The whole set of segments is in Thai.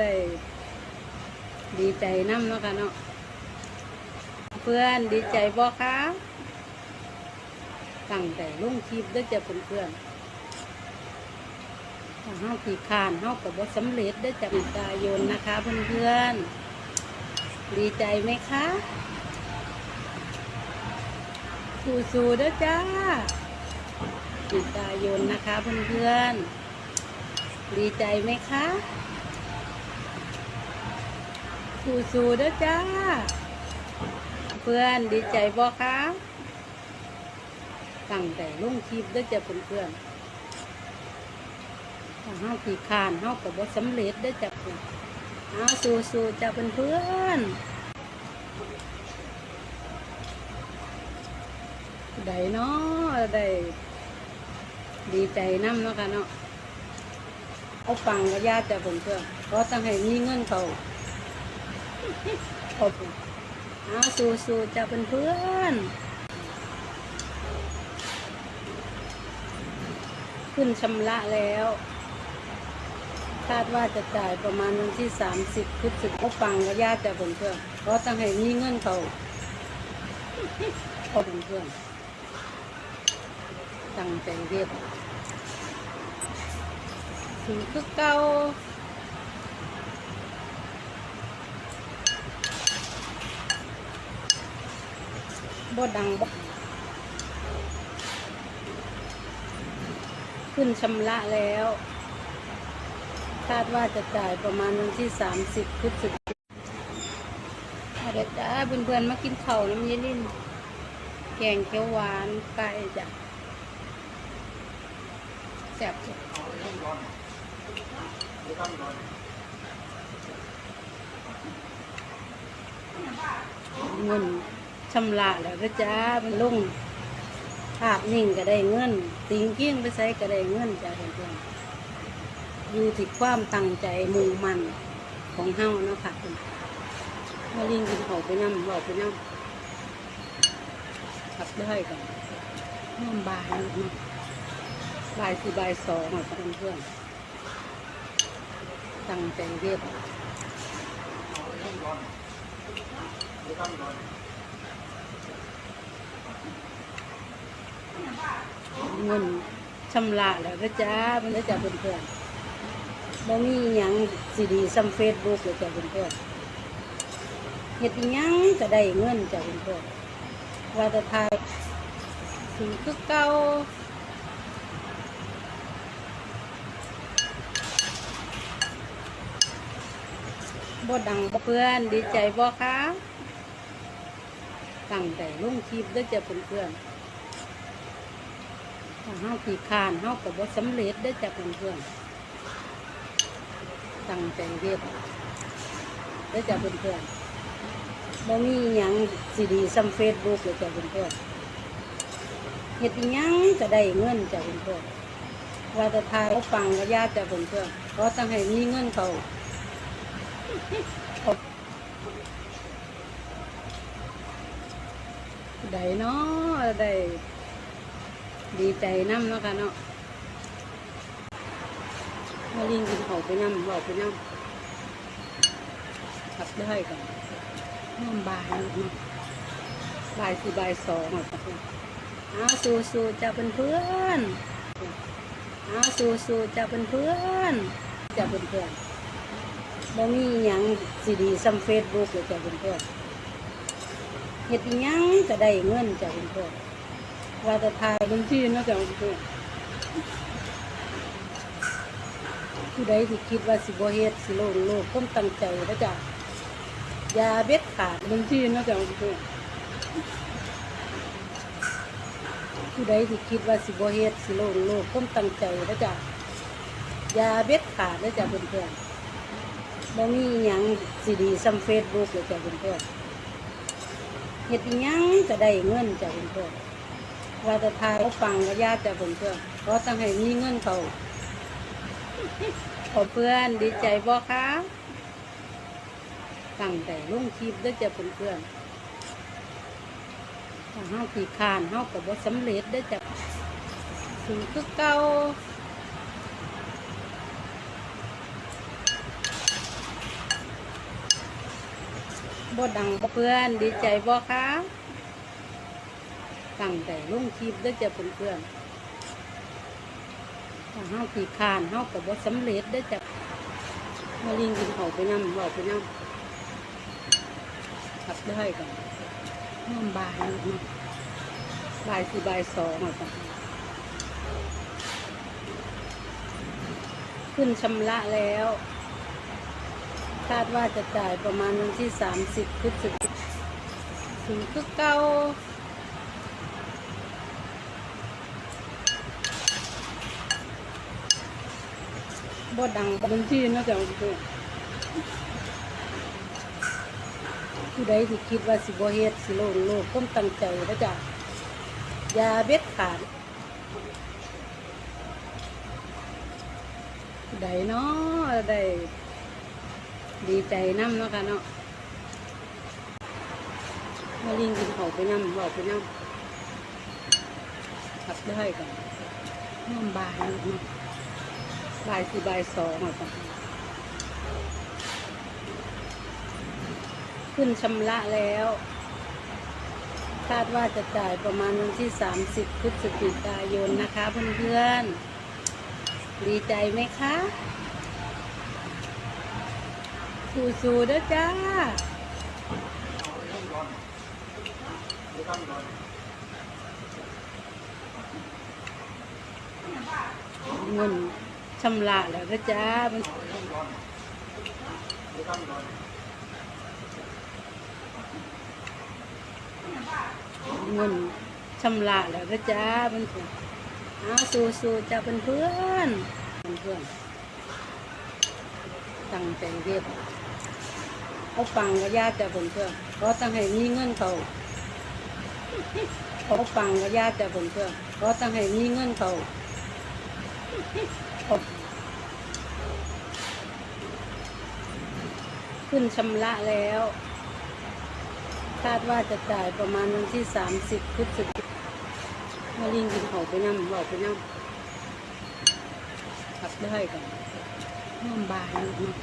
ได้ดีใจน้ำเนาะค่ะเนาะเพื่อนดีใจบ่คะตั้งแต่ลงคลิปเด้อจ้ะเพื่อนๆถ้าเฮาขี้คานเฮาก็บ่สำเร็จเด้อจ้ะมิตายนนะคะ เพื่อนๆดีใจไหมคะสู้ๆเด้อจ้ามิตายนนะคะ เพื่อนๆดีใจไหมคะ สู้ๆเด้อจ้า เพื่อนดีใจบ่คะตั้งแต่ลงคลิปเด้อจ้ะเพื่อนๆถ้าเฮาขี้คร้านเฮาก็บ่สำเร็จเด้อจ้ะเพื่อนเอาสู้ๆจ้ะเพื่อนๆได้เนาะได้ดีใจน้ำเนาะค่ะเนาะเอาฟังก็ยากจ้ะเพื่อนๆเพราะต้องให้มีเงินเขาข เอาสู้สู้ๆจะเป็นเพื่อนๆขึ้นชำระแล้ว คาดว่าจะจ่ายประมาณวันที่สามสิบพฤศจิกาฟังก็ยากจะเป็นเพื่อนเพราะต้องให้มีเงินเขาขอบคุณเพื่อนตั้งใจเรียบถึงคือเก่า บ่ดังบ่ขึ้นชำระแล้ว คาดว่าจะจ่ายประมาณวันที่สามสิบพฤศจิกายนเดี๋ยวจ้าเพื่อนๆมากินข้าน้ำเย็นนินแกงเขียวหวานไก่จ้ะแซ่บสุดเงิน ชำระแล้วก็จ้ามันลุงภาพนิ่งก็ได้เงินติงเกี้ยงไปใส่ก็ได้เงินจ้าเพื่อนๆอยู่ที่ความตั้งใจมุ่งมั่นของเฮาเนาะค่ะคุณมาลิงกินเขาไปนั่งบอกไปนั่งขับได้ก่อนน้ำบายนะบายคือบ่ายสองอะเพื่อนตั้งใจเรียบ เงินชำระแล้วก็จ้ามันก็จะเพื่อนๆบ่มีหยังสิดีซัมเฟซบุ๊กเลยจ้ะเพื่อนๆเฮ็ดอิหยังก็ได้เงินจ้ะเพื่อนๆว่าแต่ทายถึงคือเก่าบ่ดังเพื่อนดีใจบ่คะตั้งแต่ลงคลิปเด้อจ้ะเพื่อนๆ ถ้าเฮาขี้คานเฮาก็บ่สำเร็จได้จากเพื่อนๆตั้งใจเรียบได้จากเพื่อนๆบ่มีหยังสิดีซัมเฟซบุ๊กเลยจากเพื่อนๆเฮ็ดอิหยังก็ได้เงินจากเพื่อนๆว่าแต่ทายเขาฟังก็ยากจากเพื่อนๆเพราะต้องให้มีเงินเขาได้เนาะได้ ดีใจน้ำเนาะค่ะเนาะมาลิงกินเขาไปน้ำบอกไปน้ำขับได้ก่อนน้ำบายเนาะบายคือบายสองอะเอาสู้สู้จะเป็นเพื่อนเอาสู้สู้จะเป็นเพื่อนจะเป็นเพื่อนบ่มีหยังสิดีซัมเฟซบุ๊กเลยจะเป็นเพื่อนเฮ็ดยังก็ได้เงินจะเป็นเพื่อน ว่าจะทายบัญชีเนะจ้ะเพื่อผู้ใดที่คิดว่าสิบเฮ็ดสิโลงโลกก้มตั้งใจนะจ๊ะอย่าเบ็ดขาดบัญชีเนะจ้ะเพื่อผู้ใดที่คิดว่าสิบเฮ็ดสิโลงโลกก้มตั้งใจนะจ๊ะอย่าเบ็ดขาดนะจ๊ะเพื่อนๆบ่มีหยังสิดีซัมเฟซบุ๊กเลยจ้ะเพื่อนๆเฮ็ดอิหยังก็ได้เงินจ้ะเพื่อนๆ ว่าจะทายเขาฟังก็ยากจะเพื่อนเพราะต้องให้มีเงินเขาขอเพื่อนดีใจบ่คะตั้งแต่ลงคลิปเด้จะเพื่อนถ้าเฮาขี้คานเฮาก็บ่สำเร็จเด้จะถึงคือเก่าบ่ดังเพื่อนดีใจบ่คะ ตั้งแต่ลงคลิปเด้จ้ะเพื่อนๆถ้าเฮาขี้คานเฮาก็บ่สำเร็จเด้จ้ะมาลิงกินเขาไปนำเว้าไปนำขับได้ก่อนน้ำบ่ายนะบ่ายสี่บ่ายสองอะจ้ะขึ้นชำระแล้ว คาดว่าจะจ่ายประมาณวันที่สามสิบพฤศจิกายนถึงคือเก้า บ่ดังบัญชีเนาะจ๊ะผู้ใดที่คิดว่าสิบ่เฮ็ดสิโลงโลกก้มตั้งใจนะจ๊ะอย่าเบ็ดขาดผู้เนาะได้ดีใจน้ำเนาะค่ะเนาะมาลิงกินข้าวไปน้ำบอกไปน้ำขับได้ก่อนน้ำบายเนาะ บ่ายสี่บ่ายสองอะจ้ะขึ้นชำระแล้ว คาดว่าจะจ่ายประมาณวันที่สามสิบพฤศจิกายนนะคะเพื่อนๆ ดีใจไหมคะสู้ๆเด้อจ้าเงิน ชำระแล้วเด้อจ้ามันเงินชำระแล้วเด้อจ้ามันเอาสู้ๆจ้าเพื่อนๆเพื่อนตั้งใจเรียบเขาฟังก็ยากจะเพื่อนๆเขาตั้งให้มีเงินเขาเขาฟังก็ยากจะเพื่อนๆเขาตั้งให้มีเงินเขา ขึ้นชำระแล้ว คาดว่าจะจ่ายประมาณวันที่สามสิบพฤศจิกมาลิงกินข้าไปนั่งบอกไปนั่งขับได้ก่อนน้ำบายเนะ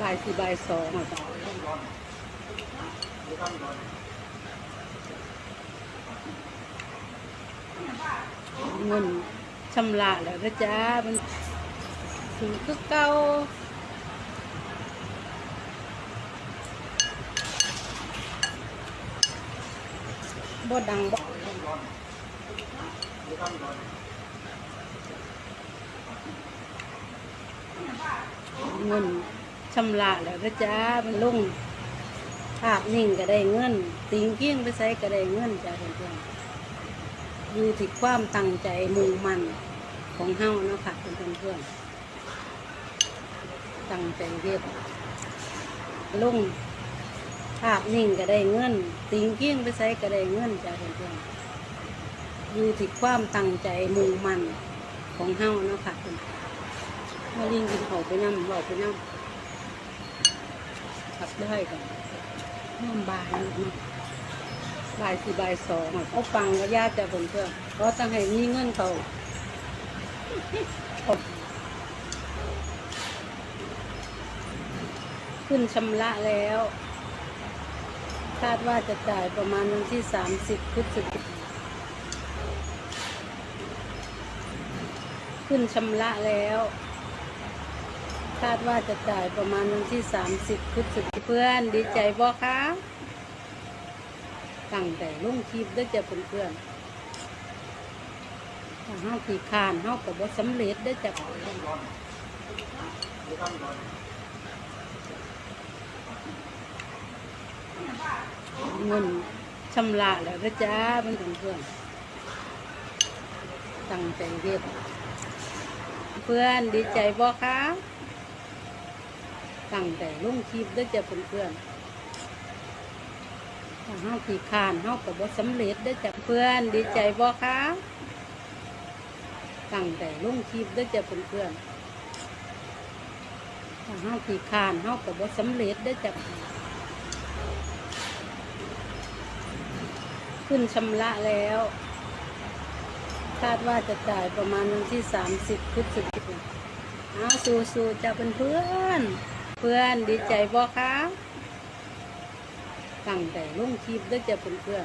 บ่ายสี่บ่ายสองอะจ้ะเงินชำระแล้วนะจ๊ะมันถึงคือเก่า บดังบเงินชำระแล้วนะจ๊ะมันลงภาพนิ่งก็ได้เงินติงเกี้ยงไปใส่ก็ได้เงินจ้ะเพื่อนๆอยู่ที่ความตั้งใจมุ่งมั่นของเฮาเนาะค่ะเพื่อนเพื่อนตั้งใจเรียบลง ภาพนิ่งก็ได้เงินติงเกี้ยงไปใส่ก็ได้เงินจ้ะเพื่อนๆอยู่ที่ความตั้งใจมุ่งมั่นของเฮาเนาะค่ะเพื่อนมาลิงกินข้าวไปนั่งบอกไปนั่งขับได้ก่อนน้ำบายเนาะบ่ายสี่บ่ายสองอะเขาฟังก็ยากจะเพื่อนๆเขาต้องให้มีเงินเขาขึ้นชำระแล้ว คาดว่าจะจ่ายประมาณวันที่สามสิบพฤศจิกายนขึ้นชำระแล้ว คาดว่าจะจ่ายประมาณวันที่สามสิบพฤศจิกายนเพื่อนดีใจบ่คะตั้งแต่ลุ่งคลิปเด้อจ้ะเพื่อนๆถ้าเฮาขี้คานเฮาก็บ่สำเร็จเด้อจ้ะ เงินชำระแล้วเด้จ้าเพื่อนๆตั้งใจเรียบเพื่อนดีใจบ่คะตั้งแต่ลงคลิปด้อจ้ะเพื่อนๆถ้าเฮาขี้คร้านเฮาก็บ่สำเร็จเด้จ้ะเพื่อนดีใจบ่คะตั้งแต่ลงคลิปด้อจ้ะเพื่อนๆถ้าเฮาขี้คร้านเฮาก็บ่สำเร็จเด้จ้ะ ขึ้นชำระแล้ว คาดว่าจะจ่ายประมาณวันที่สามสิบพฤศจิกายนเอาสู้ๆจ้ะเป็นเพื่อนเพื่อนดีใจบ่คะตั้งแต่ลงคลิปเด้วยจะเป็นเพื่อน